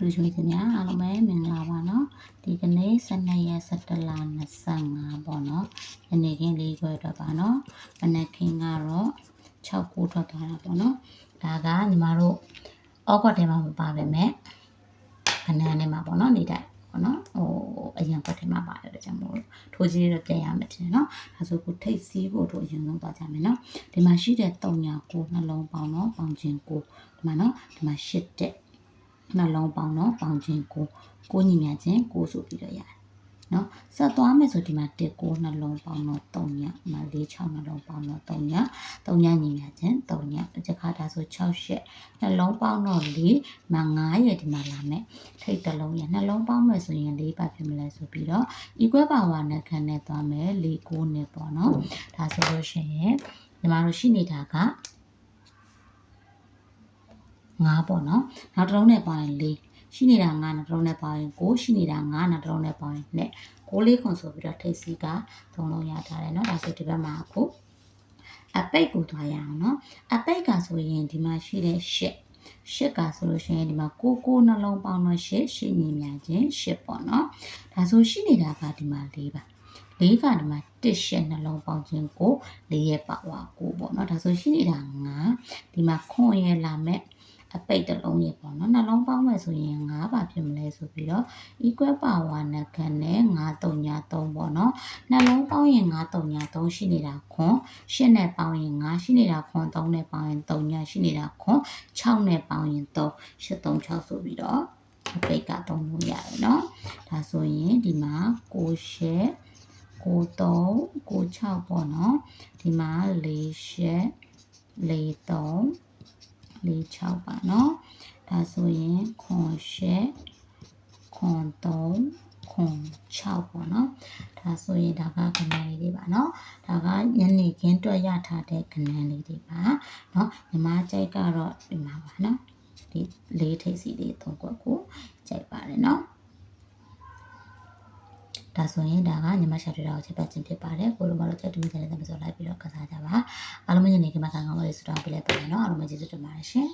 လူကျွေးခင်ဗျာအားလုံးပဲမင်္ဂလာပါနော်ဒီကနေ့12ရက်17လ25ပေါ့နော်ညနေခင်း၄ခွဲတော့ပါနော်မနက်ခင်းကတော့6ခုထွက်သွားတာပေါ့နော်ဒါကညီမတို့ဩဂတ်ထဲမှာမပါပဲမဲ့ခဏနဲ့မှာပေါ့နော်နေတိုင်းပေါ့နော်ဟိုအရင်ပတ်ထဲမှာပါတယ်တဲ့ကြောင့်မို့ထိုးကြီးတော့ပြန်ရမယ်တင်နော်ဒါဆိုကိုထိတ်စည်းဖို့တို့အရင်ဆုံးသွားကြမယ်နော်ဒီမှာရှိတဲ့၃ညာကိုနှလုံးပေါင်းနော်ပေါင်းခြင်းကိုဒီမှာနော်ဒီမှာ၈တဲ့ နှလုံးပေါင်းတော့ပေါင်းခြင်းကိုကိုညီမြခြင်းကိုဆိုပြီးတော့ရတယ်နော်ဆက်သွားမယ်ဆိုဒီမှာ1ကိုနှလုံးပေါင်းတော့3ညာဒီမှာ4 6နှလုံးပေါင်းတော့3ညာ3ညာညီမြခြင်း3ညာတစ်ခါဒါဆို6ရှစ်နှလုံးပေါင်းတော့4မ9ရဲ့ဒီမှာလာမယ်ထိတ်တစ်လုံးရနှလုံးပေါင်းမယ်ဆိုရင်၄ပါဖြစ်မလဲဆိုပြီးတော့ equal power နဲ့ခန်းနဲ့သွားမယ်၄ကိုနဲ့ပေါ့နော်ဒါဆိုလို့ရှိရင်ညီမတို့ရှိနေတာက 9ပေါ့နော်နောက်တစ်လုံးနဲ့ပေါင်းရင်4ရှိနေတာ9နောက်တစ်လုံးနဲ့ပေါင်းရင်9ရှိနေတာ9နောက်တစ်လုံးနဲ့ပေါင်းရင်2 9လေးခွန်ဆိုပြီးတော့ထိတ်စီကသုံးလုံးရထားတယ်เนาะဒါဆိုဒီဘက်မှာအခုအပိတ်ကိုသွားရအောင်เนาะအပိတ်ကဆိုရင်ဒီမှာရှိတဲ့8ရှစ်ကဆိုလို့ရှိရင်ဒီမှာကိုကိုနှလုံးပေါင်းတော့ရှစ်ရှစ်ညီများချင်းရှစ်ပေါ့နော်ဒါဆိုရှိနေတာကဒီမှာ၄ပါ၄ကဒီမှာတစ်ရှစ်နှလုံးပေါင်းခြင်းကို၄ရဲ့ပါဝါကိုပေါ့နော်ဒါဆိုရှိနေတာ9ဒီမှာခွန်ရဲ့လာမဲ့ အပိတ်တစ်လုံးရေပေါ့နော်နှလုံးပေါင်းမယ်ဆိုရင်9ပါဖြစ်မလဲဆိုပြီးတော့ equal power နကန်နဲ့933ပေါ့နော်နှလုံးပေါင်းရင်933ရှိနေတာခွန်8နဲ့ပေါင်းရင်9ရှိနေတာခွန်3နဲ့ပေါင်းရင်3ညရှိနေတာခွန်6နဲ့ပေါင်းရင်3 836ဆိုပြီးတော့အပိတ်က3လို့ရတယ်နော်ဒါဆိုရင်ဒီမှာ6ရှက်ကို3ကို6ပေါ့နော်ဒီမှာ4ရှက်4 3 4 6ပါเนาะဒါဆိုရင်ခွန်ရှက်ခွန်3ခွန်6ပေါ့เนาะဒါဆိုရင်ဒါကခဏလေးတွေပါเนาะဒါကညနေခင်းတွက်ရထားတဲ့ခဏလေးတွေပါเนาะညီမကြိုက်ကတော့ဒီမှာပါเนาะဒီလေးထိပ်စီလေးသုံးခွက်ကိုကြိုက်ပါတယ်เนาะ ဒါဆိုရင်ဒါကညီမရှာတွေ့တာကိုချက်ပတ်ခြင်းဖြစ်ပါတယ်ကိုလိုမတို့ချက်တူမိတဲ့တဲ့မစောလိုက်ပြီးတော့ကစားကြပါအားလုံးညနေခင်းမှာကောင်းကောင်းလေးစတောင်းပေးလိုက်ပါမယ်နော်အားလုံးကျေးဇူးတင်ပါတယ်ရှင်